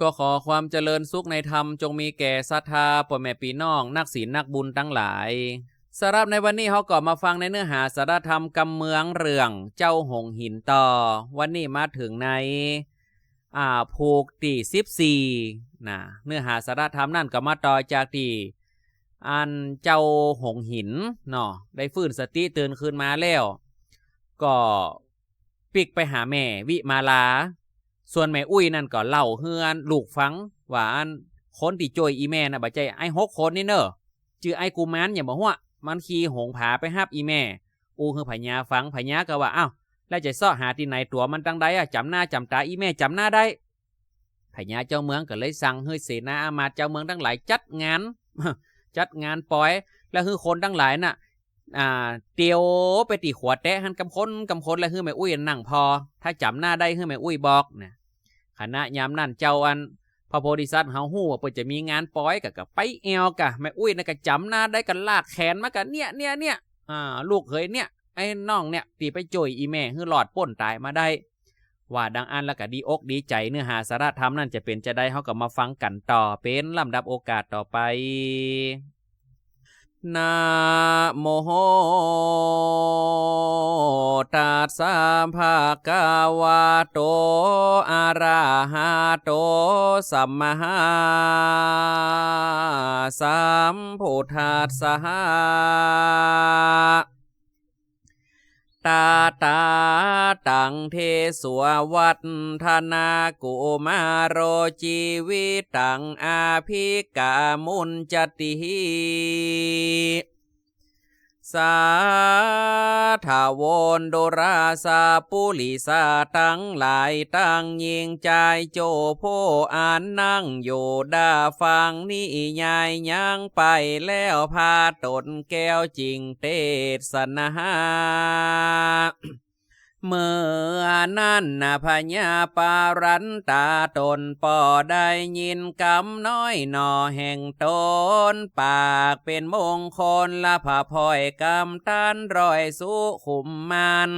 ก็ขอความเจริญสุขในธรรมจงมีแก่ศรัทธาพ่อแม่พี่น้อง นักศีลนักบุญทั้งหลายสำหรับในวันนี้เขาก็มาฟังในเนื้อหาสารธรรมกำเมืองเรื่องเจ้าหงหินต่อ วันนี้มาถึงในอ่าผูกตีสิบสี่นะเนื้อหาสารธรรมนั่นก็มาต่อจากที่อันเจ้าหงหินเนาะได้ฟื้นสติตื่นขึ้นมาแล้ว ก็ปิกไปหาแม่วิมาลา ส่วนแม่อุ้ยนั่นก็เล่าเฮือนลูกฟังว่าอันคนที่จอยอีแม่น่ะบัจใจไอ้หกคนนี่เนอะจือไอ้กูมนอย่าบอกว่ามันขี่หงผาไปฮับอีแม่ อูคือพญาฟังพญาก็ว่าอ้าวแล้วจะซ่อหาที่ไหนตัวมันตั้งใดอะจำหน้าจำตาอีแม่จำหน้าได้พญาเจ้าเมืองก็เลยสั่งให้เสนาอามาตเจ้าเมืองทั้งหลายจัดงาน จัดงานปล่อย แล้วคือคนทั้งหลายน่ะอ่าเตียวไปตีขวดแตะหันกำคนกำคนแล้วคือแม่อุ้ยนั่งพอ ถ้าจำหน้าได้คือแม่อุ้ยบอกนะ คณะยามนั่นเจ้าอันพระโพธิสัตว์เฮาฮู้ว่าเปิดจะมีงานปอยกะกะไปแอวกะแม่อุ้ยนะก็จำหน้าได้กันลากแขนมากะเนี่ยเนี่ยเนี่ยอ่าลูกเคยเนี่ยไอ้น้องเนี่ยตีไปจ่อยอีแม่คือหลอดป่นตายมาได้ ว่าดังอันแล้วก็ดีอกดีใจเนื้อหาสาระธรรมนั่นจะเป็นจะได้เฮาก็มาฟังกันต่อเป็นลำดับโอกาสต่อไป นาโมตัสสะภะคะวะโต อะระหะโต สัมมาสัมพุทธัสสะ ตาตาตังเทสววัฒนากุมาโรจีวิตังอาภิกามุนจติ สาถาวรโดราสาปุลิสาตั้งหลายตั้งยิงใจโจโพอานนั่งอยู่ดาฟังนี่ยายยังไปแล้วพาตนแก้วจริงเตสนา เมื่อนั้นนะพญาปารันตาตนปอได้ยินกำน้อยหนอแห่งตนปากเป็นมงคลละผาพลอยกำตันรอยสุขุมมัน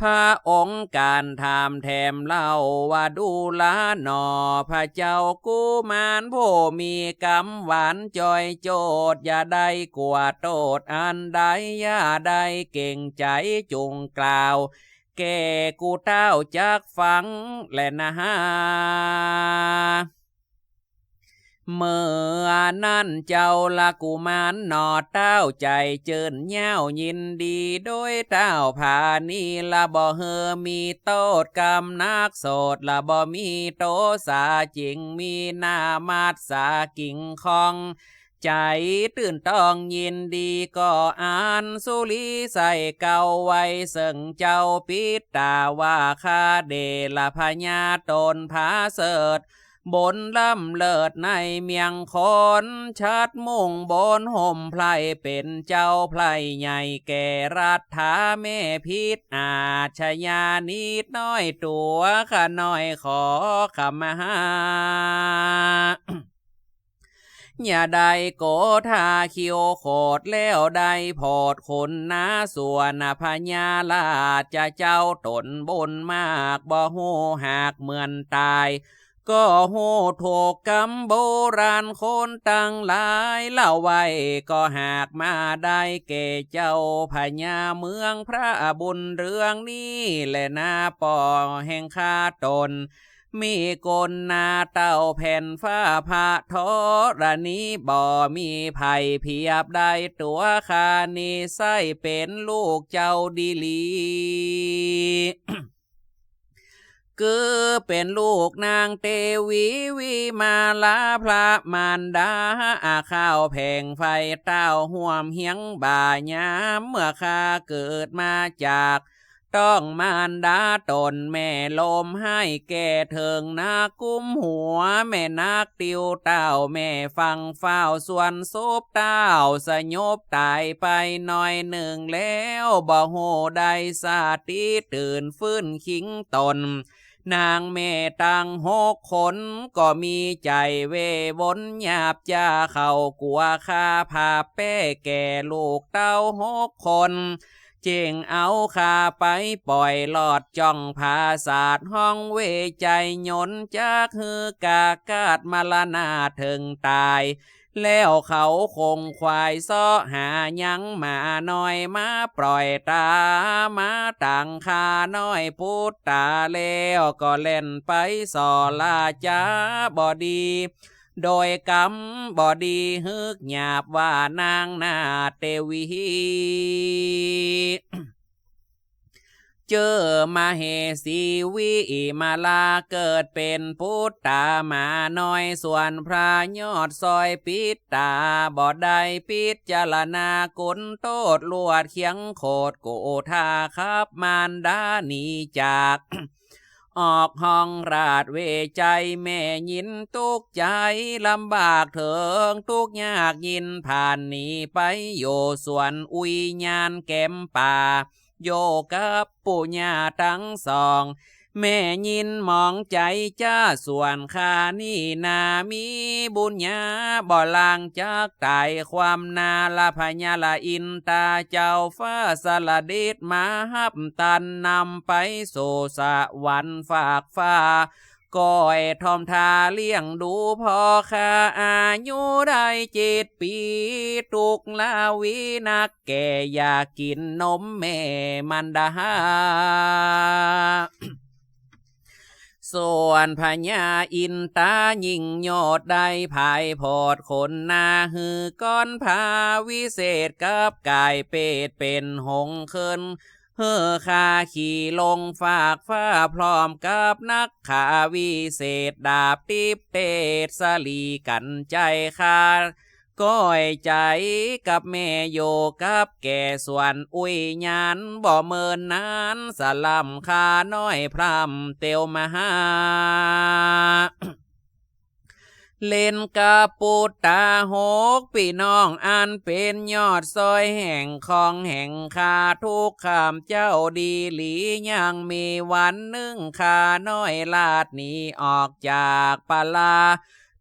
พระองค์การถามแถมเล่าว่าดูลาหนอพระเจ้ากูมารผู้มีกำหวานจอยโจดอย่าได้กลัวโตดอันใดอย่าได้เก่งใจจุงกล่าว แก่กูเต้าจากฟังและนะฮะ เมื่อนั่นเจ้าละกุมารหนอเต้าใจเจิญเย้ายินดีโดยเต้าผานีละบ่เฮอมีโตดกำนักโสดละบ่มีโตสาจิงมีหน้ามาดสากิ่งคองใจตื่นต้องยินดีก็อ่านสุลีใส่เก่าไว้เสิ่งเจ้าปิตาว่าคาเดละพญาตนผาเสด บนล่ำเลิศในเมียงคอนชัดมุ่งบนห่มไพรเป็นเจ้าไพรใหญ่แก่รัฐาแม่พิษอาชญานิดน้อยตัวข้าน้อยขอขมาหาอย่าได้โกธาคิวโคดแล้วได้พอดคนนาส่วนพญาลาจะเจ้าตนบนมากบ่หูหากเหมือนตาย ก็โหโถกกำโบราณคนตั้งหลายเล่าไว้ก็หากมาได้เกเจ้าพญาเมืองพระบุญเรื่องนี้แหละนาปอแห่งข้าตนมีกลนาเต้าแผ่นฟ้าผาทอระนี้บ่มีภัยเพียบได้ตัวคานีไส้เป็นลูกเจ้าดีลี คือเป็นลูกนางเตวีวีมาลาพระมารดาอาข้าวแผงไฟเต้าห่วมเฮียงบ่ายามเมื่อข้าเกิดมาจากต้องมารดาตนแม่ลมให้แก่เถิงนากุ้มหัว แม่นักติวเต้าแม่ฟังเฝ้าส่วนซบเต้าสยบตายไปหน่อยหนึ่งแล้วบ่โหได้สาติตื่นฟื้นคิงตน นางแม่ตังหกคนก็มีใจเววนหยาบจ้าเข้ากลัวข้าพาแป้แก่ลูกเต้าหกคนเจงเอาคาไปปล่อยหลอดจ้องภาศาสห้องเวใจยนจากฮือกากาดมาลนาถึงตาย แล้วเขาคงควายซ้อหายังมาหน่อยมาปล่อยตามาต่างคาน้อยพูดตาแล้วก็เล่นไปสอลาจ้าบอดีโดยกำบอดีฮึกหยาบว่านางนาเตวี เจอมาเฮสีวิมาลาเกิดเป็นพุทธามาน้อยส่วนพระยอดซอยปิดตาบ่ได้ปิดจารณากุนโตดลวดเคียงโคดโกธาครับมารดาหนีจากออกห้องราดเวใจแม่ยินตุกใจลำบากเถิงทุกยากยินผ่านหนีไปโยส่วนอุยญาณแก้มป่า โยกับปู่ย่าทั้งสอง แม่ยินมองใจจ้าส่วนข้านี่นามีบุญญาบ่ลางจากตายความนาละพญาละอินตาเจ้าฟ้าสละเดมาฮับตันนำไปโซสะวันฝากฟ้า ก้อยทอมทาเลี้ยงดูพ่อข้าอายุได้เจ็ดปี ตุกลาวินักแก่อยากกินนมแม่มันดาส่วนพญาอินตายิ่งยอดได้ภายพอดคนนาฮือก้อนพาวิเศษกับกายเป็ดเป็นหงส์ขึ้น เฮอคาขี่ลงฝากฟ้าพร้อมกับนักขาวิเศษดาบติบเตดสลีกันใจคาก้อยใจกับแม่โยกับแก่ส่วนอุยญาณบ่เมินนานสลัมคาน้อยพรำเตียวมหา เล่นกาปูตาหกพี่น้องอันเป็นยอดซอยแห่งของแห่งคาทุกขามเจ้าดีหลียังมีวันหนึ่งคาน้อยลาดหนีออกจากปลา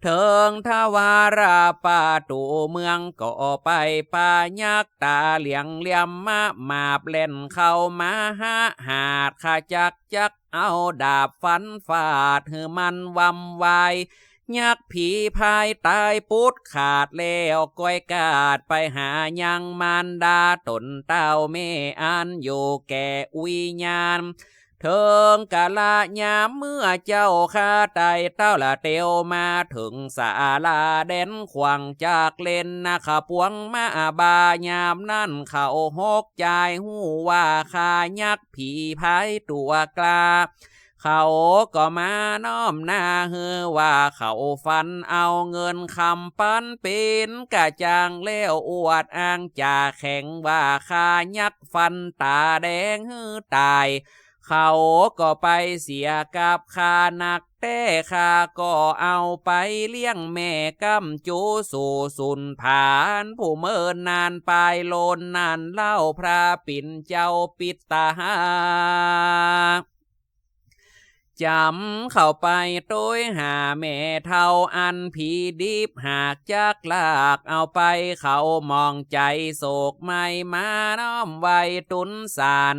เถิงทวาราปาตูเมืองก็ไปปายักตาเหลียงเลี่ยมมามาบเล่นเข้ามาหาหาดขาจักจักเอาดาบฟันฟาดหือมันวำวาย ยักษ์ผีพายตายปุดขาดแล้วก้อยกาดไปหายังมารดาตนเต้าเมอันอยู่แก่อุยญาณเถิงกะละยามเมื่อเจ้าข้าไตเต้าละเตียวมาถึงสาลาแดนขวางจากเล่นนะขปวงมาบายามนั่นเขาหกใจหูว่าขายักษ์ผีพายตัวกลา เขาก็มาน้อมหน้าเฮือว่าเขาฟันเอาเงินคำปันเป็นกะจางแล้วอวดอ้างจ่าแข็งว่าขายักฟันตาแดงฮือตาย เขาก็ไปเสียกับขานักแต่ข้าก็เอาไปเลี้ยงแม่กำจูสู่สุนผานผู้เมินนานไปโลนนานเล่าพระปิ่นเจ้าปิดตา จำเข้าไปโต้ยหาแม่เท่าอันผีดิบหากจักลากเอาไปเขามองใจโศกไม่มาน้อมไว้ตุนสาร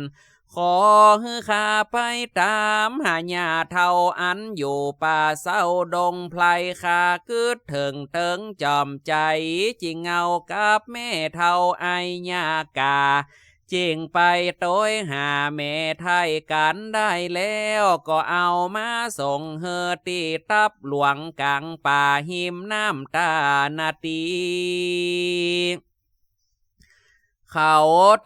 ขอฮือข้าไปตามหาญาเท่าอันอยู่ป่าเศร้าดงไพรข้ากึดถึงเติงจอมใจจิงเอากับแม่เท่าไอญากา จิงไปโต้ยหาเม่ไทยกันได้แล้วก็เอามาส่งเฮอตีตับหลวงกลางป่าหิมน้ำตานาตี เขา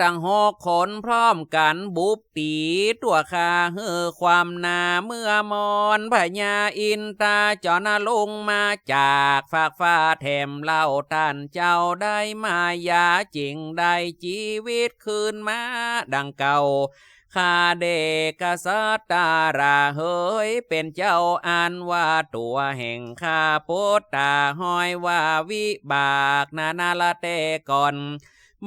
ตั้งหกคนพร้อมกันบุบตีตัวคาเฮือความนาเมื่อมอนพญาอินตาจอนาลงมาจากฝากฟ้าแถมเล่าท่านเจ้าได้มายาจริงได้ชีวิตคืนมาดังเก่าข้าเดกษัตตาราเฮยเป็นเจ้าอันว่าตัวแห่งข้าโพธตาห้อยว่าวิบากนานาละเตก่อน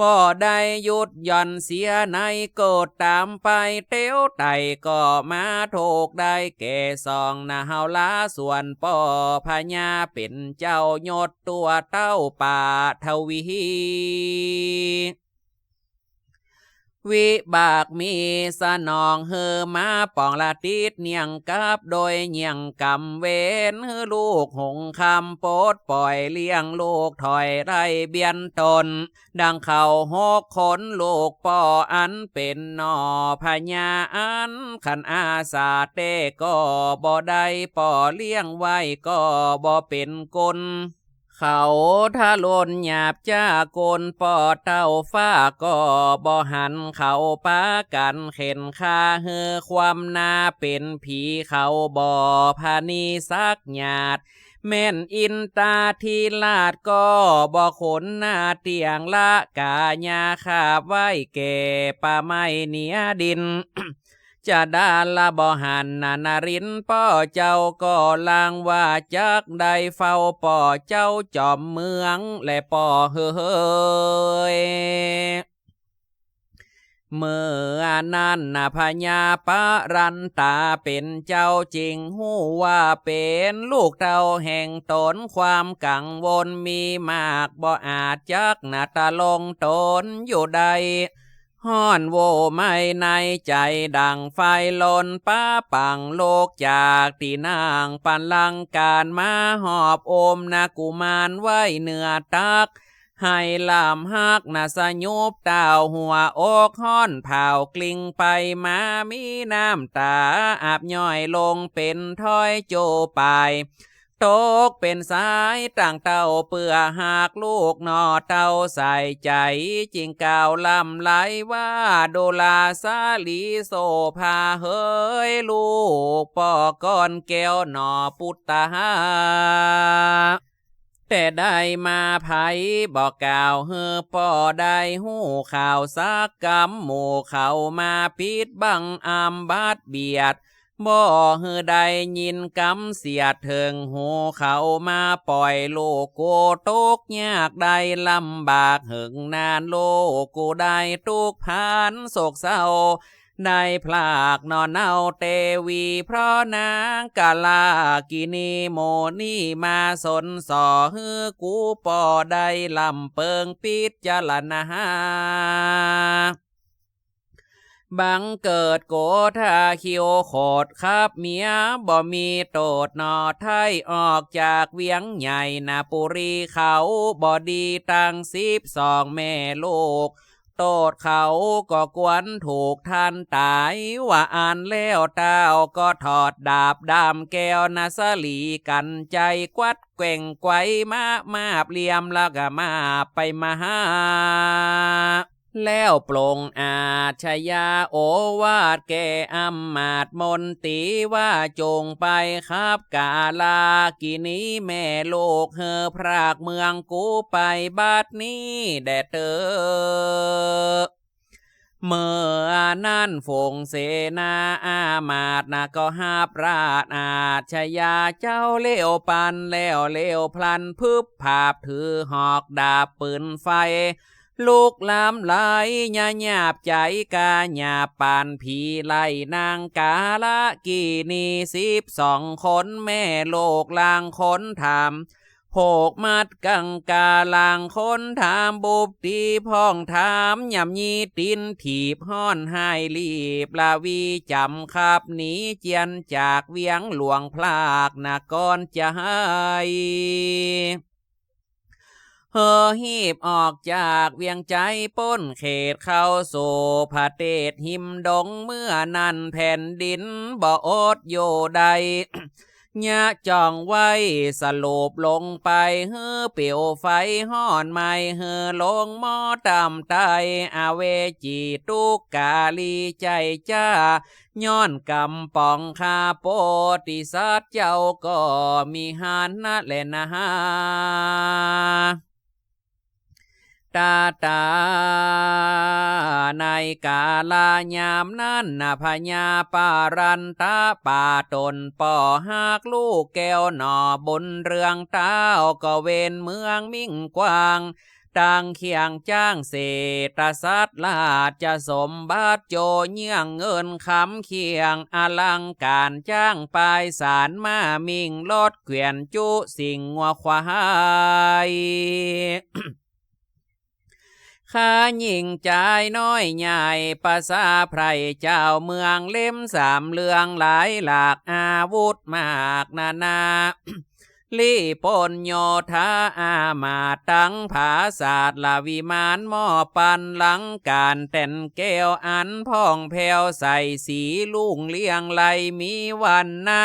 บ่ได้หยุดย่อนเสียในโกดตามไปเตี้ยวไตก็มาโถกได้แก่สองนาเฮาลาส่วนป่อพญาเป็นเจ้ายดตัวเต้าป่าทวี วิบากมีสนองเฮอมาปองละติดเนียงกับโดยเนียงกำเวนเฮอลูกหงคำโปดปล่อยเลี้ยงลูกถอยไรเบียนตน ดังเขาหกคนลูกปออันเป็นนอพญาอันขันอาสาเตก็บ่ได้ปอเลี้ยงไว้ก็บ่เป็นกล เขาถ้าลนหยาบจ้าโกนปอดเต้าฟ้าก็บ่หันเขาปากันเข็นคาเฮอความนาเป็นผีเขาบ่พานีสักหยาด แม่นอินตาทีลาดก็บ่ขนหน้าเตียงละกาญาขาบไว้แก่ป่าไม้เนียดิน จะดาละบ่หันนานารินป้อเจ้าก็ลางว่าจักได้เฝ้าป้อเจ้าจอมเมืองและป้อเฮ้ยเมื่อนั้นนาพญาปะรันตาเป็นเจ้าจริงหูว่าเป็นลูกเต้าแห่งตนความกังวลมีมากบ่อาจจักนาตาลงตนอยู่ใด ห้อนโวไม่ในใจดังไฟลนป้าปังโลกจากตีนางปันลังการมาหอบโอมนากุมารไว้เหนือตัก ให้ลามฮักนาสยุบดาวหัวอกห้อนเผากลิ่งไปมามีน้ำตาอาบย่อยลงเป็นถ้อยโจไป ตกเป็นสายต่างเต้าเปื่อหากลูกนอเต้าใส่ใจจริงกาวลำไหลว่าโดลาสาลีโซพาเฮยลูกปอก้อนแก้วหนอปุตตาแต่ได้มาไผบอกกล่าวเฮอป่อได้หูข่าวสักกำหมู่เขามาปิดบังอามบาดเบียด บ่เฮอได้ยินกำเสียดเถิงหูเขามาปล่อยโลกโกตกยากได้ลำบากหึงนานโลกกูได้ทุกพันโศกเศร้าได้พลากนอนเอาเตวีเพราะนางกาลากินีโมนี่มาสนสอฮือกูปอได้ลำเปิงปิดจลนา บังเกิดโกธาคิวโคดครับเมียบ่มีโตดนอไทยออกจากเวียงใหญ่นาปุรีเขาบ่ดีตั้งสิบสองแม่ลูก โตดเขาก็กวนถูกท่านตาย ว่าอ่านแล้วเต้าก็ถอดดาบดามแก้วนาสลีกันใจกวัดแกว่งไกวมามาเปลี่ยมแล้วก็มาไปมาหา แล้วปลงอาชยาโอวาดแก่อำมาตมนตีว่าจงไปครับกาลากินี้แม่โลกเฮอพรากเมืองกูไปบัดนี้แดดเตอเมื่อนั้นฝงเสนาอามาตนะก็หาปราดอาชยาเจ้าเลี้ยวปันแล้วเลี้ยวพลันพึบภาพถือหอกดาบปืนไฟ ลูกลามไหลญาหยาบใจกาหยาบปานผีไล่นางกาละกีนีสิบสองคนแม่โลกลางคนถามโผกมัดกังกาลางคนถามบุบตีพ้องถามยำยีตินถีบห้อนให้รีบลาวีจำขับหนีเจียนจากเวียงหลวงพลากนากรจะให้ เฮอหีบออกจากเวียงใจป้นเขตเข้าสู่พระเตศหิมดงเมื่อนั้นแผ่นดินบ่อดโยใดยะจ้องไว้สลบลงไปเฮือเปียวไฟห่อนไม่เฮือลงหม้อตำไตอาเวจีตุกกาลีใจจ้า ย้อนกำปองคาโปติสัตเจ้าก็มีหานนะแลนะฮา ตาตา ในกาลายามนั้นนาพญาปารันตาป่าตนป่อหากลูกแก้วหนอบนเรืองเต้าก็เวนเมืองมิ่งกว้างต่างเคียงจ้างเศรษฐสัตว์ลาดจะสมบัติโจเยี่ยงเงินคำเคียงอลังการจ้างปลายสารมามิ่งลดเกวียนจุสิ่งวัวควาย ข้าหญิงใจน้อยใหญ่ภาษาไพรเจ้าเมืองเล่มสามเรื่องหลายหลากอาวุธมากนานาลี่ปนโยธาอามาตังภาศาสตร์ลาวิมานหม้อปันหลังการแต่นแก้วอันพ่องแผวใส่สีลุงเลี้ยงไหลมีวันนะ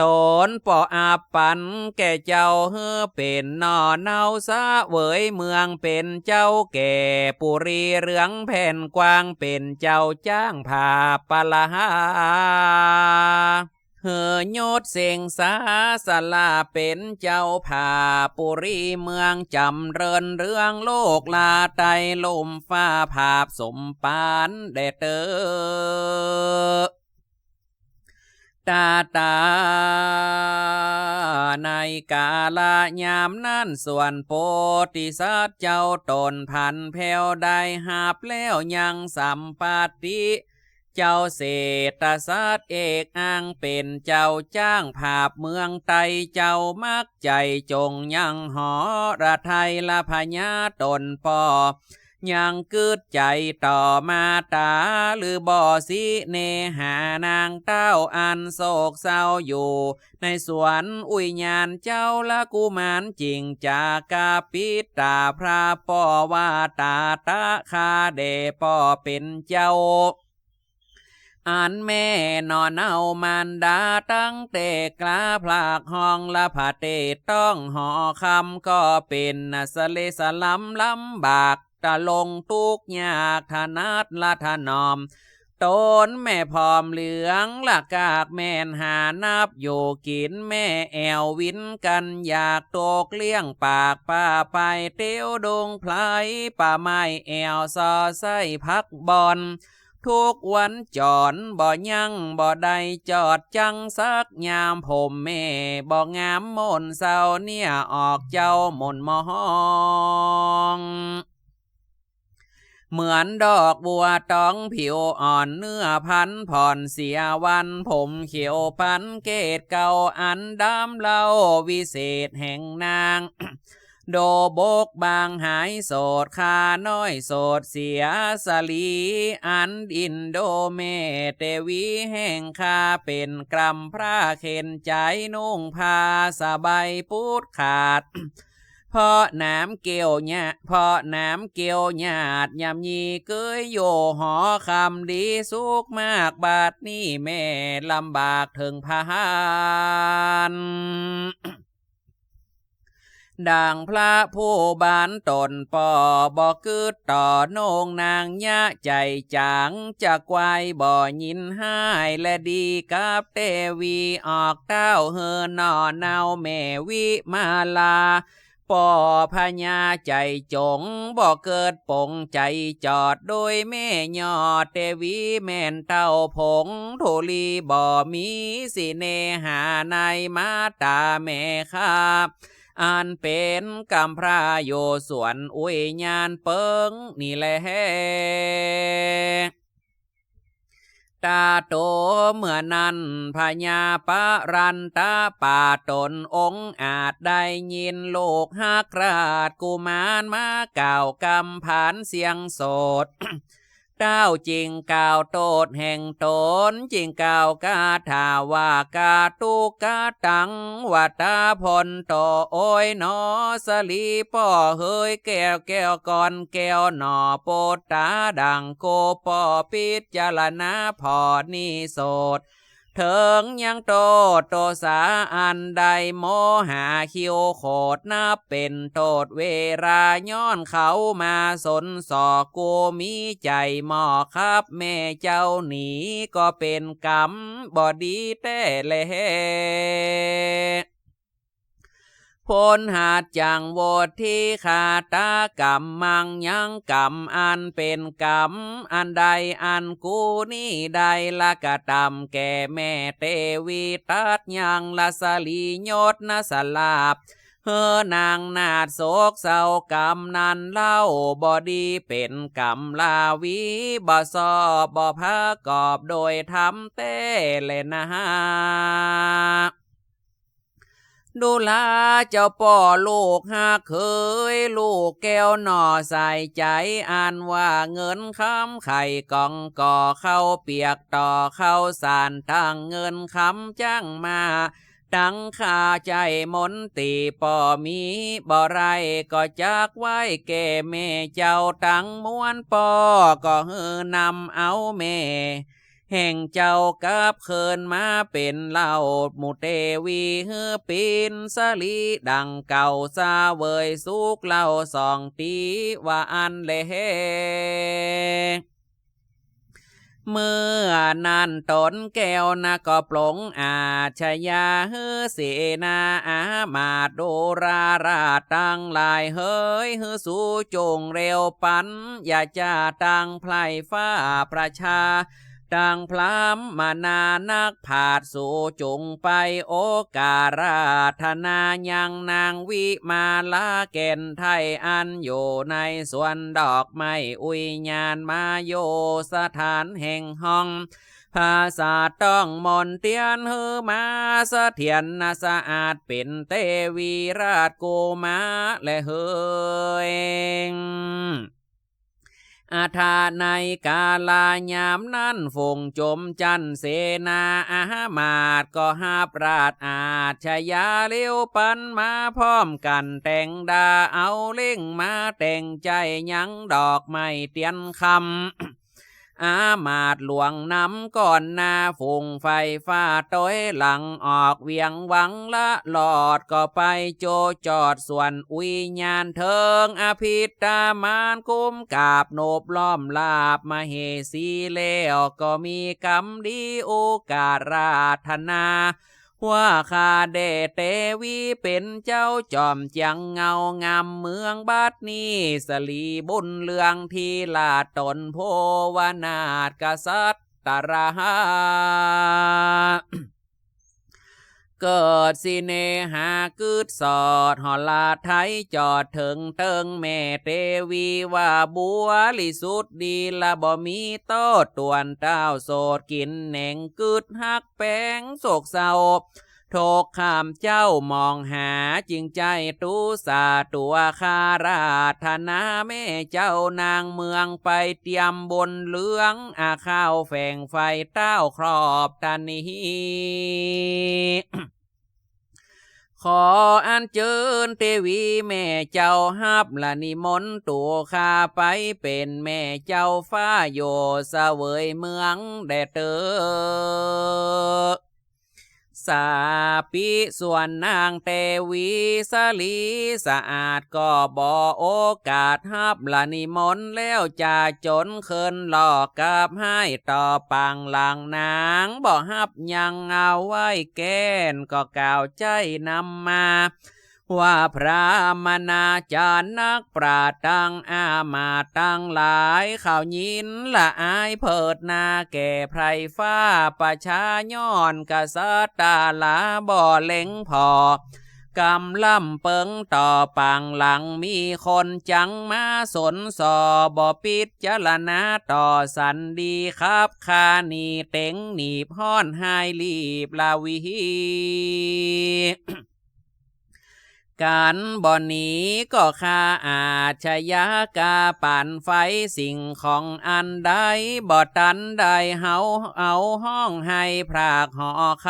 ตนปออาปันแก่เจ้าเฮือเป็นนอเนาซาเวยเมืองเป็นเจ้าแก่ปุรีเรืองแผ่นกว้างเป็นเจ้าจ้างผาปะละหาเฮยดเสงสาสลาเป็นเจ้าผาปุรีเมืองจำเริญเรื่องโลกลาไตลมฟ้าภาพสมปานแดเตอ ตาตา ในกาลยามนั้นส่วนโปติสัตว์เจ้าตนพันแผ่วได้หาบแล้วยังสัมปาติเจ้าเศรษฐศาสตร์เอกอ้างเป็นเจ้าจ้างภาพเมืองไตเจ้ามักใจจงยังหอระไทยละพญาตนปอ ยังกึดใจต่อมาตาหรือบ่อสิเนหานางเต้าอันโศกเศร้าอยู่ ในสวนอุยญาณเจ้าละกุมารจริงจากาปิตาพระป่อว่าตาตาคาเดป่อเป็นเจ้าอันแม่นอนเอามันดาตั้งเตกลาพลากห้องละผาเตต้องห่อคำก็เป็นสะเลสลัมลำบาก ตะลงทุกยากธนัดละทนอมตนแม่พร้อมเหลืองละกากแม่นหานับอยู่กินแม่แอววินกันอยากตกเลี้ยงปากป้าไปเตี้ยวดงพลายป่าไม้แอวซอไส้พักบอลทุกวันจอนบ่ยังบ่ได้จอดจังสักยามผมแม่บ่งามมนเศร้าเนี่ยออกเจ้ามนมอง เหมือนดอกบัวต้องผิวอ่อนเนื้อพันผ่อนเสียวันผมเขียวพันเกตเก่าอันดำเล่าวิเศษแห่งนาง โดโบกบางหายโสดคาน้อยโสดเสียสลี อันอินโดเมเตวีแห่งคาเป็นกรำพระเข็นใจนุ่งผ้าสบายปูดขาด พราะน้ำเกี่ยวหยาพราะน้ำเกี่ยวหยาดยำยีเกยโยหอคำดีสุกมากบาดนี้แม่ลำบากถึงพานดังพระผู้บานตนปอบอกกึดต่อโนงนางยะใจจางจะกวายบ่ยินหายและดีกับเตวีออกเต้าเฮอนอเนาแม่วิมาลา ปอพญาใจจงบ่เกิดปงใจจอดโดยแม่ยอดเตวีแม่นเต้าผงโทลีบ่มีสิเนหาในมาตาแม่ข้าอันเป็นกำพระโยส่วนอุยญาณเปิงนี่แหละ ตาโตเมื่อนั้นพญาปารันตาป่าตนองอาจได้ยินโลกหักราชกุมารมาเก่ากำผานเสียงโสด เต้าจริงกล่าวโตดแห่งตนจริงกล่าวกาถาว่ากาตุกาตังวัตาพลโตโอยนอสลีป่อเฮยแก้วแก้วก่อนแก้วหนอโปตาดังโกปอปิจจารณาพอนี่โสด ถิงยังโตโตสาอันใดโมหาคิวโคดนับเป็นโทษเวราย้อนเขามาสนสอกูมีใจหมอครับแม่เจ้าหนีก็เป็นกรรมบอดีแต่เล พลหาดจังโวดที่ขาตากรรมมังยังกรรมอันเป็นกรรมอันใดอันกูนี่ใดละกะตำแก่แม่เตวีตัดยังละสลียดนะสลาบเฮอนางนาดโศกเศร้ากรรมนั้นเล่าบอดีเป็นกรรมลาวีบ่ซอบบ่พากอบโดยทำเต้เลนะฮะ ดูลาเจ้าป่อลูกหากเคย ลูกแก้วหน่อใส่ใจอ่านว่าเงินคำไข่กองก่อเข้าเปียกต่อเข้าสารตั้งเงินคำจ้างมาดังขาใจมนตีป่อมีบ่ไรก็จักไว้แก่แม่เจ้าตั้งมวนป่อก็เฮือนำเอาแม่ แห่งเจ้ากับเคินมาเป็นเหล่าหมูเตวีเฮือปินสลีดังเก่าซาเวยสุกเล่าสองตีว่าอันเลเฮเมื่อนั้นตนแก้วนะก็ปลงอาชยาเฮเสนาอามาโดราราตังลายเฮ้ยเฮสู่จงเร็วปันอย่าจ้าตังไพลฟ้าประชา ดังพลามมานานักผาดสู่จงไปโอการาธนายังนางวิมาลาเก่นไทยอันอยู่ในสวนดอกไม้อุยญาณมาโยสถานแห่งห้องภาษาต้องมนเตียนเฮอมาสะเทียนนาสะอาดเป็นเตวีราชโกมาและเฮย อาทาในกาลายามนั้นฝงจมจันเสนาอามาดก็หาปราดอาชยาเลี้ยวปันมาพร้อมกันแต่งดาเอาเล่งมาแต่งใจยังดอกไม่เตียนคำ อามาดหลวงนำก่อนหน้าฝงไฟฟ้าต้อยหลังออกเวียงหวังละหลอดก็ไปโจจอดส่วนอุยญานเทิงอภิตามานกุมกาบโนบล้อมลาบมาเฮสีเลวก็มีกรรมดีโอกาสราธนา ว่าข้าเดเตวีเป็นเจ้าจอมจังเงางามเมืองบัดนี้สลีบุญเลืองที่ลาตนโพวนาตกษัตริย์ตราหา เกิดสิเนหากึดสอดหอลาไทยจอดถึงเติงแม่เตวีว่าบัวลิสุดดีละบ่มีโตดตวนเต้าโสดกินแหน่งกึดหักแป้งโศกเศร้า โทกขามเจ้ามองหาจริงใจตุสาตัวคาราธนาแม่เจ้านางเมืองไปเตรียมบนเหลืองอาข้าวแฝงไฟเต้าครอบตานีขออันเจิญเทวีแม่เจ้าฮับละนิมนต์ตัวข้าไปเป็นแม่เจ้าฟ้าโยเสวยเมืองแดเตอ สาปิส่วนนางเตวีสลีสะอาดก็บอโอกาสฮับละนิมนต์แล้วจะจนเคินหลอกกับให้ต่อปังหลังนางบ่ฮับยังเอาไว้แก้นก็กล่าวใจนำมา ว่าพระมนาจารย์นักปราดตังอามาตั้งหลายข่าวยินละอายเพิดนาแก่ไพรฟ้าประชาย้อนกษัตริย์ตาลาบ่อเล็งพอกำล่ำเปิงต่อปังหลังมีคนจังมาสนสอบ่ปิดจารณาต่อสันดีครับคานีเต็งหนีบห้อนหายรีบลาวี การบ่อนนี้ก็ข้าอาชญากาปั่นไฟสิ่งของอันใดบ่ตันใดเฮาเอาห้องให้พรากหอค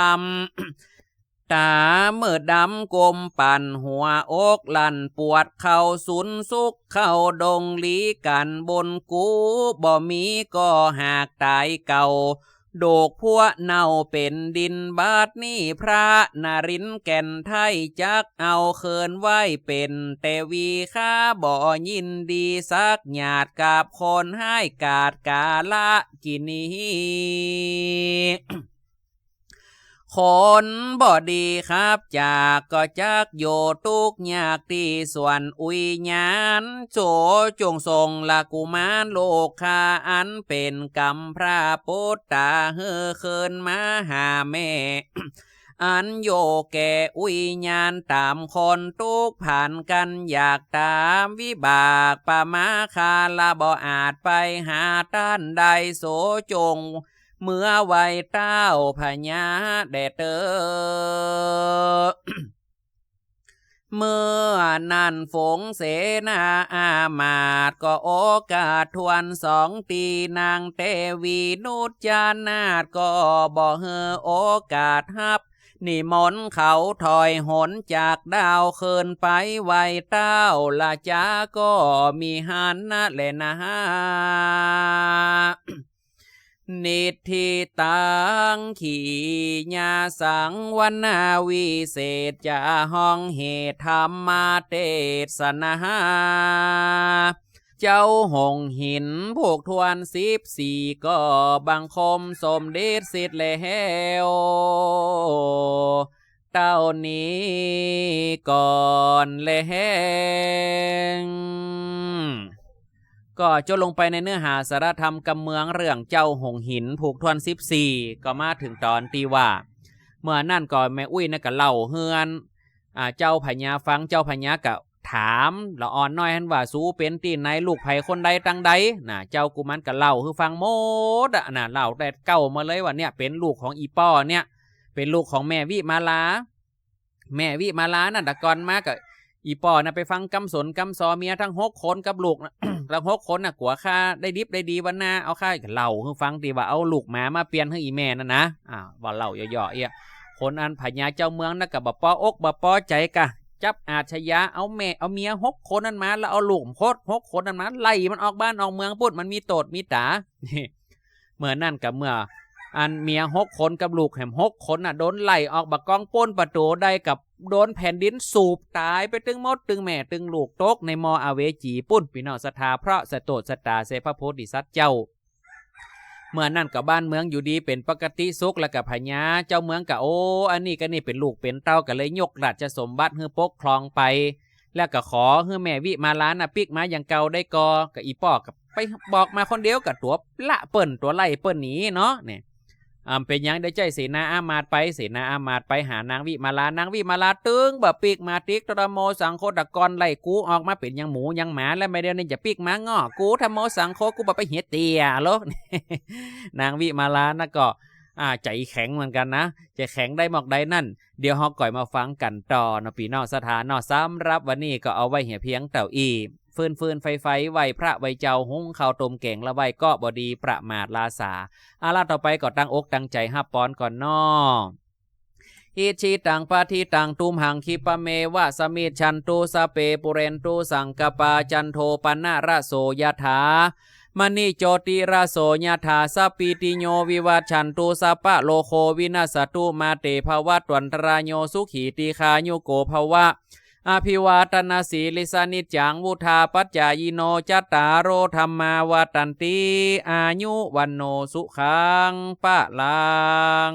ำตาเมื่อดำกลมปั่นหัวอกลั่นปวดเข่าสุนสุกเข้าดงลีกันบนกูบ่มีก็หากตายเก่า โดกพวเน่าเป็นดินบาดนี่พระนารินแก่นไทยจักเอาเคินไว้เป็นแต่วีข้าบ่ยินดีสักหยาดกับคนให้กาดกาละกินี คนบ่ดีครับจากก็จักโยตุกยากที่ส่วนอุยญาณโจจงทรงละกุมารโลกคาอันเป็นกรรมพระพุทธาเฮอเคินมาหาแม่อันโยแก่อุยญาณตามคนทุกผ่านกันอยากตามวิบากปามาคาลาบ่อาจไปหาต้านใดโสจง เมื่อไวเต้าพญาแดเตอเมื่อนั่นฝงเสนาอามาตก็โอกาสทวนสองตีนางเตวีนุจานาถก็บ่เฮอโอกาสฮับนิมนต์เขาถอยหนจากดาวเคินไปไวเต้าละจ้าก็มีหันนะแลนะฮะ นิธิตังขีญาสังวนาวิเศษจะห้องเหตุธรรมาเทศนาเจ้าหงหินพวกทวนสิบสี่ก็บังคมสมเด็จสิทธิ์แล้วเต้านี้ก่อนแล้ว ก็จนลงไปในเนื้อหาสารธรรมกำเมืองเรื่องเจ้าหงหินผูกทวนสิบสี่ก็มาถึงตอนตีว่า เมื่อนั่นก็แม่อุ้ยนั่นก็เล่าเฮือนอ่าเจ้าพญาฟังเจ้าพญาก็ถามละอ่อนน้อยหันว่าสู้เป็นตีไหนลูกไผคนใดตังใดน่ะเจ้ากุมันก็เล่าคือฟังโมดอะน่ะเล่าแต่เก่ามาเลยว่าเนี่ยเป็นลูกของอีป้อเนี่ย เป็นลูกของแม่วิมาลา แม่วิมาลานั่นตะกอนมาก็ อีปอนะไปฟังกำสนกำซอเมียทั้งหกคนกับลูกนะทั้งหกคนน่ะกัวค่าได้ดิบได้ดีวันหน้าเอาค่าเล่าให้ฟังตีว่าเอาลูกหมามาเปลี่ยนให้อีแม่นั่นะอ่าวว่าเล่าย่อๆเอียคนอันพญาเจ้าเมืองน่ะกับบปออกบปอใจกะจับอาชญาเอาแม่เอาเมียหกคนนั้นมาแล้วเอาลูกโคตรหกคนนั้นมาไล่มันออกบ้านออกเมืองปุ๊ดมันมีโตดมีตาเมื่อนั่นกับเมื่อ อันเมียหกคนกับลูกแหมหกคนน่ะโดนไล่ออกบักกองป้นประตูได้กับโดนแผ่นดินสูบตายไปตึงมดตึงแม่ตึงลูกตกในมออาเวจีปุ้นพี่น้องศรัทธาเพราะสะโตดสตาเสพระโพธิสัตว์เจ้า เมื่อนั่นกับบ้านเมืองอยู่ดีเป็นปกติสุขแล้วกับพญาเจ้าเมืองกับโอ้อันนี้ก็นี่เป็นลูกเป็นเต้าก็เลยยกราชสมบัติเฮือปกครองไป แล้วก็ขอเฮือแม่วิมาล้านน่ะปิกมาอย่างเก่าได้กอกับอีปอกกับไปบอกมาคนเดียวกับตัวละเปิ้นตัวไล่เปิ้นหนีเนาะเนี่ย อ่าเป็นยังได้ใจเสนาอามาตไปเสนาอามาตไปหานางวิมาลานางวิมาลาตึงแบบปีกมาติกตระโมสังโคตะกอนไล่กูออกมาเป็นยังหมูยังหมาแล้วไม่เดียวนี่จะปีกมางอกูทำโมสังโคกูบอกไปเหียเตียโลนางวิมาลานะก็อ่าใจแข็งเหมือนกันนะใจแข็งได้หมอกใดนั่น เดี๋ยวฮอกก่อยมาฟังกันต่อนะปีนอกสถานนอสำรับวันนี้ก็เอาไว้เหียเพียงเต่าอี ฟืนฟืนไฟไฟไหวพระไวเจ้าหุงข้าวตมแกงละไหวก็บดีประมาทลาสาอาล่ะต่อไปก็ตั้งอกตั้งใจห้าปอนก่อนนออิชิตังปาทิตังตุมหังคิปะเมวะสมิชันตุสเปปุเรนตุสังกปาจันโทปนะระโสยถามณีโจติระโสยถาสปีติโยวิวัชันตุสปะโลโควินาสตุมาเตภวัตวันตรายโยสุขีติคายุโกภวะ อภิวาตนาสีลิสานิจังวุธาปัจจายโนจัตตารโรธรรมาวาตันติอายุวันโนสุขังปะลัง